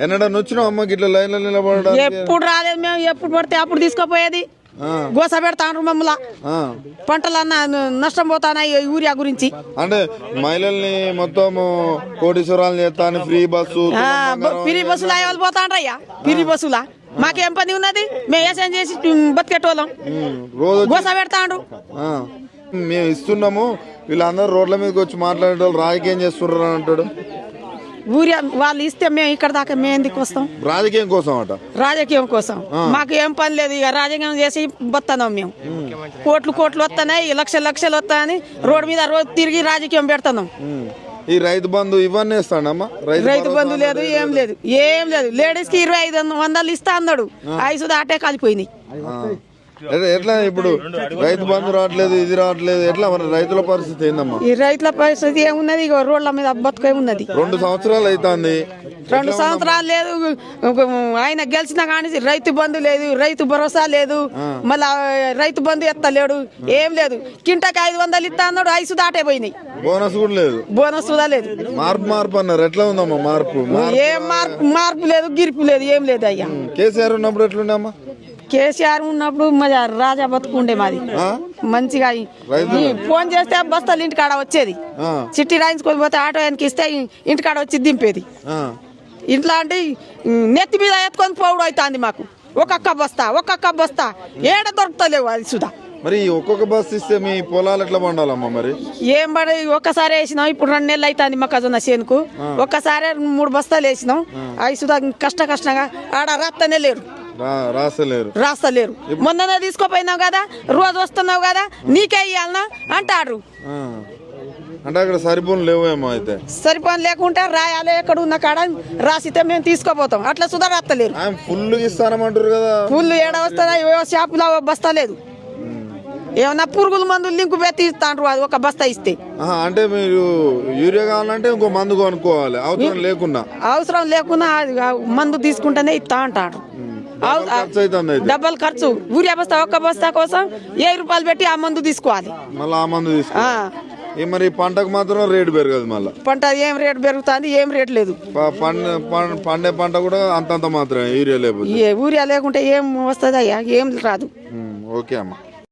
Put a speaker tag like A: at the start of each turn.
A: ఎన్నడన్నా వచ్చినావు అమ్మ గిట్ల లైన్లో
B: ఎప్పుడు రాలేదు మేము ఎప్పుడు పడితే అప్పుడు తీసుకుపోయేది. గోస పెడతాండ్రు మమ్మల్ని. పంటలన్నా నష్టం పోతానాయి ఈ యూరియా గురించి.
A: అంటే మహిళల్ని మొత్తం కోటీశ్వరాలు చేస్తా అని ఫ్రీ బస్సు
B: పిరి బస్సులు అయ్యే పోతాండ్రయ్యా. పిరి బస్సులా. మాకేం పని ఉన్నది? మేము వ్యవసాయం చేసి బతికేటోళ్ళం.
A: వచ్చి-
B: గోస పెడతాండ్రు.
A: మేము ఇస్తున్నాము వీళ్ళందరూ రోడ్ల మీదకి వచ్చి మాట్లాడే వాళ్ళు రాజకీయం చేస్తున్నారు అంటాడు.
B: ఊరియా వాళ్ళు ఇస్తే మేము ఇక్కడ దాకా మేము ఎందుకు వస్తాం?
A: రాజకీయం కోసం అట.
B: రాజకీయం కోసం. మాకు ఏం పని లేదు ఇక రాజకీయం చేసి బతున్నాం మేము. కోట్లు కోట్లు వస్తున్నాయి లక్షలు లక్షలు వస్తాయని రోడ్డు మీద రోజు తిరిగి రాజకీయం పెడుతున్నాం.
A: ఈ రైతు బంధు ఇవన్నీ ఇస్తాడమ్మా? రైతు
B: బంధు లేదు ఏం లేదు. ఏం లేదు. లేడీస్కి ఇరవై ఐదు వందలు ఇస్తా అన్నాడు. ఐసు దాటే కాలిపోయింది
A: ఆ. ఎట్లా- ఇప్పుడు రైతు బంధు రావట్లేదు ఇది రావట్లేదు ఎట్లా మన రైతుల పరిస్థితి ఏందమ్మా?
B: ఈ రైతుల పరిస్థితి ఏమున్నది? ఇక రోడ్ల మీద బతుకే ఉన్నది
A: రెండు సంవత్సరాలు అవుతుంది
B: రెండు సంవత్సరాలు లేదు. ఆయన గెలిచిన కానీ రైతు బంధు లేదు రైతు భరోసా లేదు. మళ్ళా రైతు బంధు ఎత్తలేడు. ఏం లేదు. కింటకి ఐదు వందలు ఇస్తా అన్నాడు ఐసు దాటే పోయినాయి.
A: బోనస్ కూడా లేదు.
B: బోనస్ కూడా లేదు.
A: మార్పు మార్పు అన్నారు. ఎట్లా ఉందమ్మా మార్పు?
B: ఏం మార్పు మార్పు లేదు గిరిపు లేదు ఏం లేదు అయ్యా.
A: కేసీఆర్ ఉన్నప్పుడు ఎట్లుండే అమ్మా?
B: కేసీఆర్ ఉన్నప్పుడు రాజా బతుకుండే మాది? మంచిగా ఫోన్ చేస్తే బస్తాలు ఇంటికాడ వచ్చేది. చిట్టి రాయించుకొని పోతే ఆటో ఆయనకి ఇస్తే ఇంటికాడ వచ్చి దింపేది.
A: ఆ.
B: ఇంట్లో అంటే ఉమ్, నెత్తి మీద ఎత్తుకొని పోవడం అవుతుంది మాకు. ఒక్కొక్క బస్తా ఒక్కొక్క బస్తా. ఏడ దొరుకుతలేవు అది సుధా.
A: మరి ఒక్కొక్క బస్ ఇస్తే మీ పొలాలు ఎట్లా పండాలమ్మా మరి?
B: ఏం పడి ఒక్కసారి వేసినాం ఇప్పుడు రెండు నెలలు అవుతుంది మొక్కజొన్న చేనుకు. ఒక్కసారి మూడు బస్తాలు వేసినాం. అవి సుధా కష్ట కష్టంగా ఆడ రాత్తనే లేరు.
A: రాసలేరు
B: రాస్తలేరు. మొన్ననే తీసుకోపోయినావు కదా రోజు వస్తున్నావు కదా నీకే ఇయ్యాలనా? అంటారు.
A: అంటే అక్కడ సరిపోను లేవేమో అయితే.
B: సరిపోని లేకుంటే రాయాలి ఎక్కడ ఉన్న కాడ రాసితే మేము తీసుకోపోతాం. అట్లా సుధా రాస్తలేరు
A: ఆయన ఫుల్ ఇస్తానమంటారు కదా.
B: పుల్లు ఏడ వస్తుందా? ఏ షాపులో బస్తా లేదు ఏమన్నా పురుగుల మందులు లింకు పెట్టి ఇస్తాండ్రు అది ఒక బస్తా ఇస్తే.
A: అంటే మీరు యూరియా కావాలంటే ఇంకో మందు కొనుక్కోవాలి. అవసరం లేకున్నా.
B: అవసరం లేకున్నా మందు తీసుకుంటేనే ఇస్తా అంటాడు డబ్బల్ ఖర్చు ఊరియా బస్తా ఒక్క బస్తా కోసం ఏ రూపాయలు పెట్టి ఆ మందు తీసుకోవాలి.
A: మళ్ళీ ఆ మందు తీసుకో
B: ఆ,
A: ఈ మరి పంటకు మాత్రం రేటు పెరగదు మళ్ళీ.
B: పంట ఏం రేటు పెరుగుతుంది ఏం రేటు లేదు.
A: పండ పంట కూడా అంతంత మాత్రమే యూరియా లేకపోతే.
B: ఏ ఊరియా లేకుంటే ఏం వస్తుంది అయ్యా ఏం రాదు.
A: ఓకే అమ్మా.